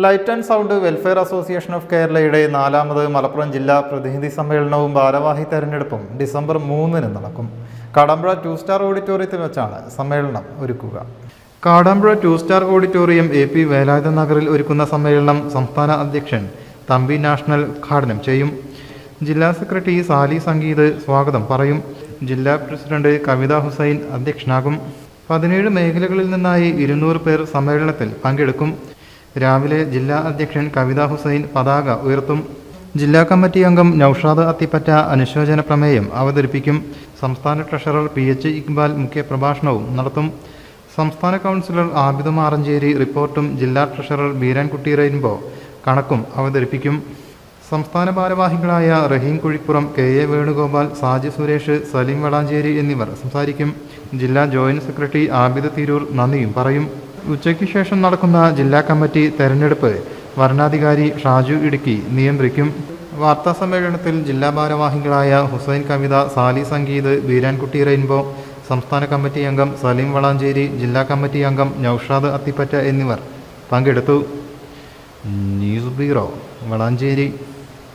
Light and sound welfare association of കേരളയുടെ നാലാമത് മലപ്പുറം ജില്ലാ പ്രതിനിധി സമ്മേളനവും ഭാരവാഹി തെരഞ്ഞെടുപ്പും ഡിസംബർ മൂന്നിന് നടക്കും. കാടാമ്പുഴ ടു സ്റ്റാർ ഓഡിറ്റോറിയത്തിൽ വെച്ചാണ് സമ്മേളനം ഒരുക്കുക. Kadampuzha two star auditorium A P Velayudha നഗറിൽ ഒരുക്കുന്ന സമ്മേളനം സംസ്ഥാന അധ്യക്ഷൻ തമ്പി നാഷണൽ ഉദ്ഘാടനം ചെയ്യും. ജില്ലാ സെക്രട്ടറി സാലി സംഗീത് സ്വാഗതം പറയും. ജില്ലാ പ്രസിഡന്റ് കവിത ഹുസൈൻ അധ്യക്ഷനാകും. പതിനേഴ് മേഖലകളിൽ നിന്നായി ഇരുന്നൂറ് പേർ സമ്മേളനത്തിൽ പങ്കെടുക്കും. രാവിലെ ജില്ലാ അധ്യക്ഷൻ കവിത ഹുസൈൻ പതാക ഉയർത്തും. ജില്ലാ കമ്മിറ്റി അംഗം നൌഷാദ് അത്തിപ്പറ്റ അനുശോചന പ്രമേയം അവതരിപ്പിക്കും. സംസ്ഥാന ട്രഷറർ പി എച്ച് ഇക്ബാൽ മുഖ്യപ്രഭാഷണവും നടത്തും. സംസ്ഥാന കൗൺസിലർ ആബിദ് മാറഞ്ചേരി റിപ്പോർട്ടും ജില്ലാ ട്രഷറർ ബീരാൻകുട്ടി റെയിൻബോ കണക്കും അവതരിപ്പിക്കും. സംസ്ഥാന ഭാരവാഹികളായ റഹീം കുഴിപ്പുറം കെ എ വേണുഗോപാൽ സാജി സുരേഷ് സലീം വളാഞ്ചേരി എന്നിവർ സംസാരിക്കും. ജില്ലാ ജോയിന്റ് സെക്രട്ടറി ആബിദ് തിരൂർ നന്ദിയും പറയും. ഉച്ചയ്ക്ക് ശേഷം നടക്കുന്ന ജില്ലാ കമ്മിറ്റി തെരഞ്ഞെടുപ്പ് വരണാധികാരി ഷാജു ഇടുക്കി നിയന്ത്രിക്കും. വാർത്താ സമ്മേളനത്തിൽ ജില്ലാ ഭാരവാഹികളായ ഹുസൈൻ കവിത സാലി സംഗീത് ബീരാൻകുട്ടി റെയിൻബോ സംസ്ഥാന കമ്മിറ്റി അംഗം സലീം വളാഞ്ചേരി ജില്ലാ കമ്മിറ്റി അംഗം നൌഷാദ് അത്തിപ്പറ്റ എന്നിവർ പങ്കെടുത്തു. News bureau Valanchery.